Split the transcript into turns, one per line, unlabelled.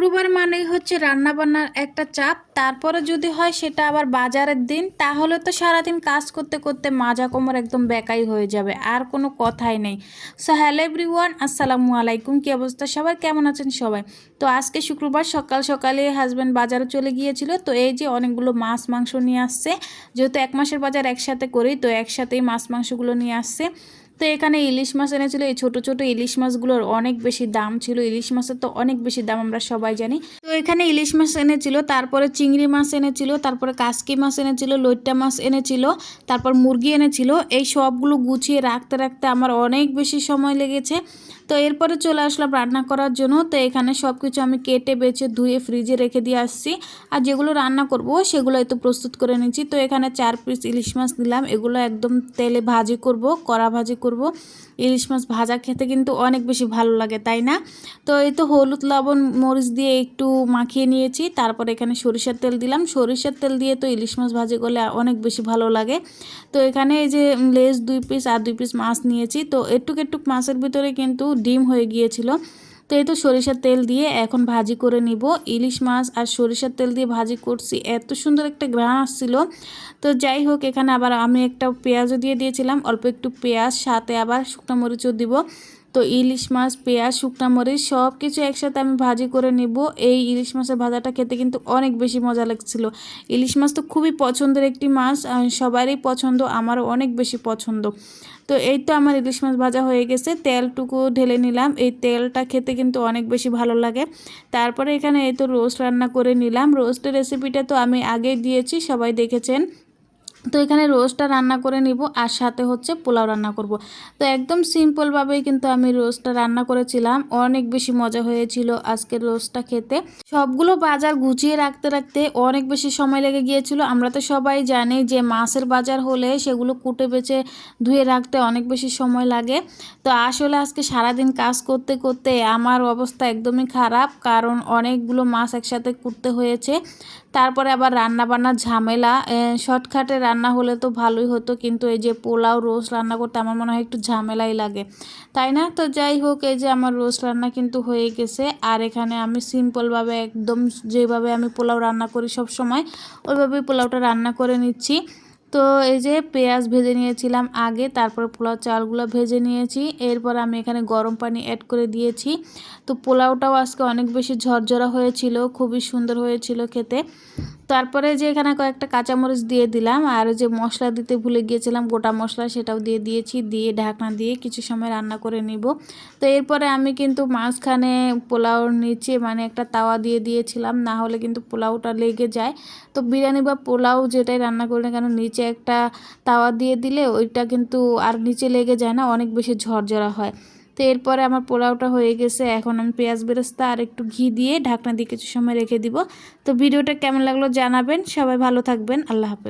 শুক্রবার মানেই হচ্ছে রান্নাবান্নার একটা চাপ। তারপরে যদি হয় সেটা আবার বাজারের দিন, তাহলে তো সারাদিন কাজ করতে করতে মাজা কোমর একদম বেকাই হয়ে যাবে, আর কোনো কথাই নেই। সো হ্যালো এভরিওয়ান আসসালামু আলাইকুম, কী অবস্থা সবাই কেমন আছেন সবাই? তো আজকে শুক্রবার সকাল সকালে হাজব্যান্ড বাজারে চলে গিয়েছিল, তো এই যে অনেকগুলো মাছ, মাংস নিয়ে আসছে। যেহেতু এক মাসের বাজার একসাথে করি, তো একসাথেই মাছ, মাংসগুলো নিয়ে আসছে। তো এখানে ইলিশ মাছ এনেছিল। এই ছোট ছোট ইলিশ মাছগুলোর অনেক বেশি দাম ছিল। ইলিশ মাছের তো অনেক বেশি দাম, আমরা সবাই জানি। তো এখানে ইলিশ মাছ এনেছিল, তারপরে চিংড়ি মাছ এনেছিল, তারপরে কাসকি মাছ এনেছিল, লইট্টা মাছ এনেছিল, তারপর মুরগি এনেছিল। এই সবগুলো গুছিয়ে রাখতে রাখতে আমার অনেক বেশি সময় লেগেছে। তো এরপরে চলে আসলাম রান্না করার জন্য। তো এখানে সব কিছু আমি কেটে, বেছে, ধুয়ে ফ্রিজে রেখে দিয়ে আসছি। আর যেগুলো রান্না করব সেগুলো একটু প্রস্তুত করে নিচ্ছি তো এখানে চার পিস ইলিশ মাছ দিলাম এগুলো একদম তেলে ভাজি করব, কড়া ভাজি করব। ইলিশ মাছ ভাজা খেতে কিন্তু অনেক বেশি ভালো লাগে, তাই না? তো এই তো হলুদ, লবণ, মরিচ দিয়ে একটু মাখিয়ে নিয়েছি, তারপর এখানে সরিষার তেল দিলাম। সরিষার তেল দিয়ে তো ইলিশ মাছ ভাজে করলে অনেক বেশি ভালো লাগে। তো এখানে এই যে লেজ দুই পিস আর দুই পিস মাছ নিয়েছি, তো একটুক একটুক মাছের ভিতরে কিন্তু ডিম হয়ে গিয়েছিল। তো এই তো সরিষার তেল দিয়ে এখন ভাজি করে নিব। ইলিশ মাছ আর সরিষার তেল দিয়ে ভাজি করছি। এত সুন্দর একটা গ্রান আসছিল। তো যাই হোক, এখানে আবার আমি একটা পেঁয়াজও দিয়ে দিয়েছিলাম। অল্প একটু পেঁয়াজ, সাথে আবার শুকনো মরিচও দিব। তো ইলিশ মাছ, পেঁয়াজ, শুকনো মরিচ সব কিছু একসাথে আমি ভাজি করে নিব। এই ইলিশ মাছের ভাজাটা খেতে কিন্তু অনেক বেশি মজা লাগছিল। ইলিশ মাছ তো খুবই পছন্দের একটি মাছ সবারই পছন্দ, আমারও অনেক বেশি পছন্দ। তো এই তো আমার ইলিশ মাছ ভাজা হয়ে গেছে, তেলটুকু ঢেলে নিলাম। এই তেলটা খেতে কিন্তু অনেক বেশি ভালো লাগে। তারপরে এখানে এই তো রোস্ট রান্না করে নিলাম। রোস্টের রেসিপিটা তো আমি আগেই দিয়েছি, সবাই দেখেছেন। তো এখানে রোস্টটা রান্না করে নিব আর সাথে হচ্ছে পোলাও রান্না করব। তো একদম সিম্পলভাবেই কিন্তু আমি রোস্টটা রান্না করেছিলাম। অনেক বেশি মজা হয়েছিল আজকের রোস্টটা খেতে। সবগুলো বাজার গুছিয়ে রাখতে রাখতে অনেক বেশি সময় লেগে গিয়েছিল। আমরা তো সবাই জানি যে মাছের বাজার হলে সেগুলো কুটে বেছে ধুয়ে রাখতে অনেক বেশি সময় লাগে। তো আসলে আজকে সারাদিন কাজ করতে করতে আমার অবস্থা একদমই খারাপ, কারণ অনেকগুলো মাছ একসাথে কুটতে হয়েছে। তারপরে আবার রান্না বান্নার ঝামেলা শর্টকাটে রান্না হলে তো ভালোই হতো, কিন্তু এই যে পোলাও রোস্ট রান্না করতে আমার মনে হয় একটু ঝামেলাই লাগে। তাই না? তো যাই হোক, এই যে আমার রোস্ট রান্না কিন্তু হয়ে গেছে। আর এখানে আমি সিম্পলভাবে একদম যেভাবে আমি পোলাও রান্না করি সব সময়, ওইভাবেই পোলাওটা রান্না করে নিচ্ছি। তো এই যে পেঁয়াজ ভেজে নিয়েছিলাম আগে, তারপর পোলাও চালগুলো ভেজে নিয়েছি। এরপর আমি এখানে গরম পানি অ্যাড করে দিয়েছি। তো পোলাওটাও আজকে অনেক বেশি ঝরঝরা হয়েছিল, খুবই সুন্দর হয়েছিল খেতে। তারপরে যে এখানে কয়েকটা কাঁচামরিচ দিয়ে দিলাম, আর যে মশলা দিতে ভুলে গিয়েছিলাম, গোটা মশলা সেটাও দিয়ে দিয়েছি, দিয়ে ঢাকনা দিয়ে কিছু সময় রান্না করে নিব। তো এরপরে আমি কিন্তু মাঝখানে পোলাওর নিচে মানে একটা তাওয়া দিয়ে দিয়েছিলাম, না হলে কিন্তু পোলাওটা লেগে যায়। তো বিরিয়ানি বা পোলাও যেটাই রান্না করি না কেন, নিচে একটা তাওয়া দিয়ে দিলে ওইটা কিন্তু আর নিচে লেগে যায় না, অনেক বেশি ঝরঝরা হয়। তো এরপরে আমার পোলাওটা হয়ে গেছে। এখন আমি পেঁয়াজ বেরোস্তা আর একটু ঘি দিয়ে ঢাকনা দিয়ে কিছু সময় রেখে দিব। তো ভিডিওটা কেমন লাগল জানাবেন। সবাই ভালো থাকবেন। আল্লাহ হাফেজ।